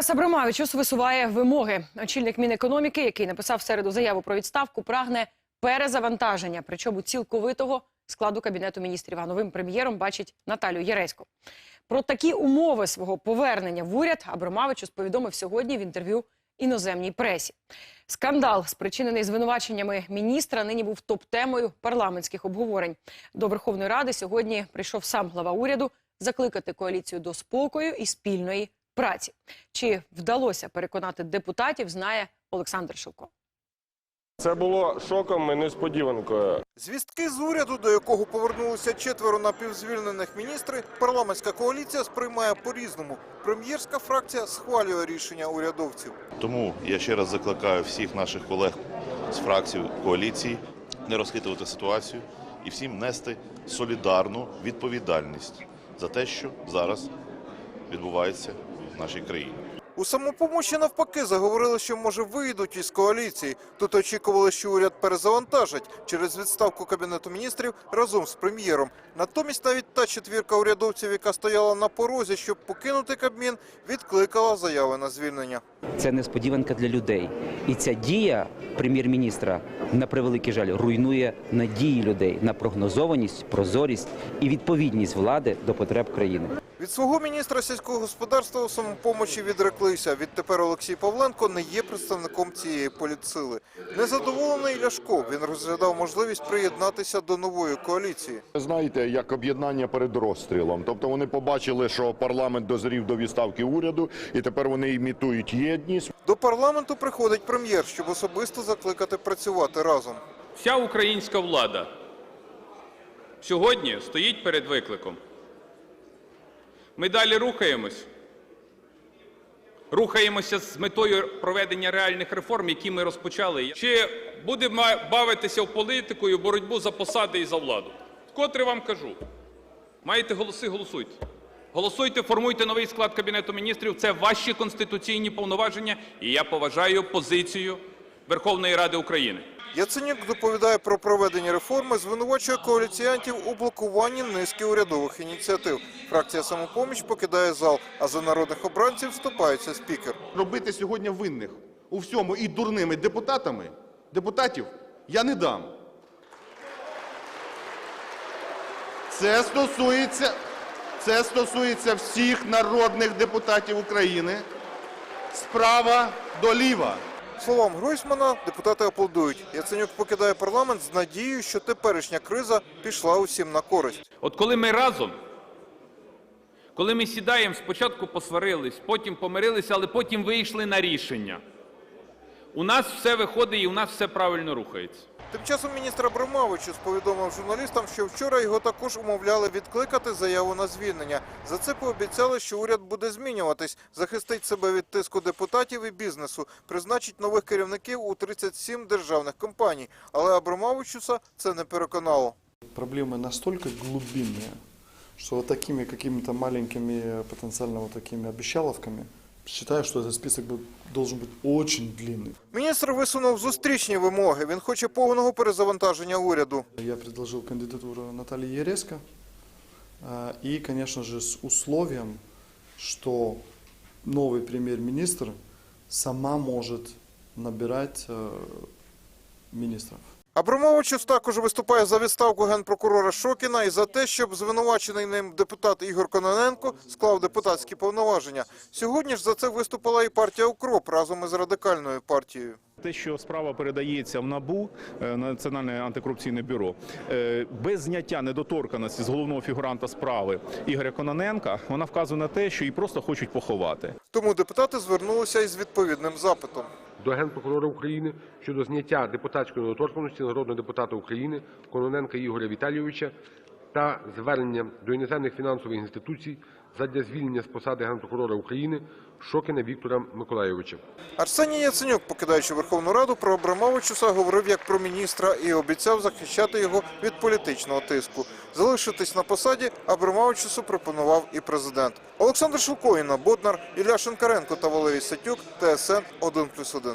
Тарас Абрамавичус висуває вимоги. Очільник Мінекономіки, який написав середу заяву про відставку, прагне перезавантаження, причому цілковитого складу кабінету міністрів. А новим прем'єром бачить Наталю Єресько. Про такі умови свого повернення в уряд Абрамавичус повідомив сьогодні в інтерв'ю іноземній пресі. Скандал, спричинений звинуваченнями міністра, нині був топ-темою парламентських обговорень. До Верховної Ради сьогодні прийшов сам глава уряду закликати коаліцію до спокою і спільної праці. Чи вдалося переконати депутатів, знає Олександр Шилко. Це було шоком і несподіванкою. Звістки з уряду, до якого повернулися четверо напівзвільнених міністри, парламентська коаліція сприймає по-різному. Прем'єрська фракція схвалює рішення урядовців. Тому я ще раз закликаю всіх наших колег з фракцій коаліції не розхитувати ситуацію і всім нести солідарну відповідальність за те, що зараз відбувається в нашій країні. У самопомочі навпаки заговорили, що може вийдуть із коаліції. Тут очікували, що уряд перезавантажить через відставку кабінету міністрів разом з прем'єром. Натомість навіть та четвірка урядовців, яка стояла на порозі, щоб покинути Кабмін, відкликала заяви на звільнення. Це несподіванка для людей. І ця дія прем'єр-міністра, на превеликий жаль, руйнує надії людей на прогнозованість, прозорість і відповідність влади до потреб країни. Від свого міністра сільського господарства у самопомочі відреклися. Відтепер Олексій Павленко не є представником цієї політсили. Незадоволений Ляшко. Він розглядав можливість приєднатися до нової коаліції. Знаєте, як об'єднання перед розстрілом. Тобто вони побачили, що парламент дозрів до відставки уряду, і тепер вони імітують єдність. До парламенту приходить прем'єр, щоб особисто закликати працювати разом. Вся українська влада сьогодні стоїть перед викликом. Ми далі рухаємось. Рухаємося з метою проведення реальних реформ, які ми розпочали. Чи будемо бавитися в політику і в боротьбу за посади і за владу? Вкотре вам кажу: маєте голоси, голосуйте. Голосуйте, формуйте новий склад Кабінету міністрів. Це ваші конституційні повноваження, і я поважаю позицію Верховної Ради України. Яценюк доповідає про проведення реформи, звинувачує коаліціянтів у блокуванні низки урядових ініціатив. Фракція «Самопоміч» покидає зал, а за народних обранців вступається спікер. робити сьогодні винних у всьому і дурними депутатами, депутатів я не дам. Це стосується, це стосується всіх народних депутатів України справа до ліва. Словам Гройсмана депутати аплодують. Яценюк покидає парламент з надією, що теперішня криза пішла усім на користь. От коли ми разом, коли ми сідаємо, спочатку посварились, потім помирилися, але потім вийшли на рішення. У нас все виходить і у нас все правильно рухається. Тим часом міністр Абрамовичус повідомив журналістам, що вчора його також умовляли відкликати заяву на звільнення. За це пообіцяли, що уряд буде змінюватись, захистить себе від тиску депутатів і бізнесу, призначить нових керівників у 37 державних компаній. Але Абрамовичуса це не переконало. проблемы настолько глубинные, что вот такими какими-то маленькими потенциально вот такими обещаловками считаю, что этот список бы- должен быть очень длинный. Міністр висунув зустрічні вимоги. Він хоче повного перезавантаження уряду. Я предложил кандидатуру Натальи Ереско а, и, конечно же, с условием, что новый премьер-министр сама может набирать э, министров. Абрамовичус також виступає за відставку генпрокурора Шокіна і за те, щоб звинувачений ним депутат Ігор Кононенко склав депутатські повноваження. Сьогодні ж за це виступила і партія «Укроп» разом із радикальною партією. Те, що справа передається в НАБУ, е, Національне антикорупційне бюро, е, без зняття недоторканості з головного фігуранта справи Ігоря Кононенка, вона вказує на те, що її просто хочуть поховати. Тому депутати звернулися із відповідним запитом. До Генпрокурора України щодо зняття депутатської недоторканності народного депутата України Кононенка Ігоря Віталійовича та звернення до іноземних фінансових інституцій задля звільнення з посади Генпрокурора України Шокіна Віктора Миколайовича. Арсеній Яценюк, покидаючи Верховну Раду, про Абрамовичуса говорив як про міністра і обіцяв захищати його від політичного тиску. Залишитись на посаді Абрамовичусу пропонував і президент. Олександр Шилко, Інна Боднар, Ілля Шинкаренко та Валерій Сатюк, ТСН 1+,1.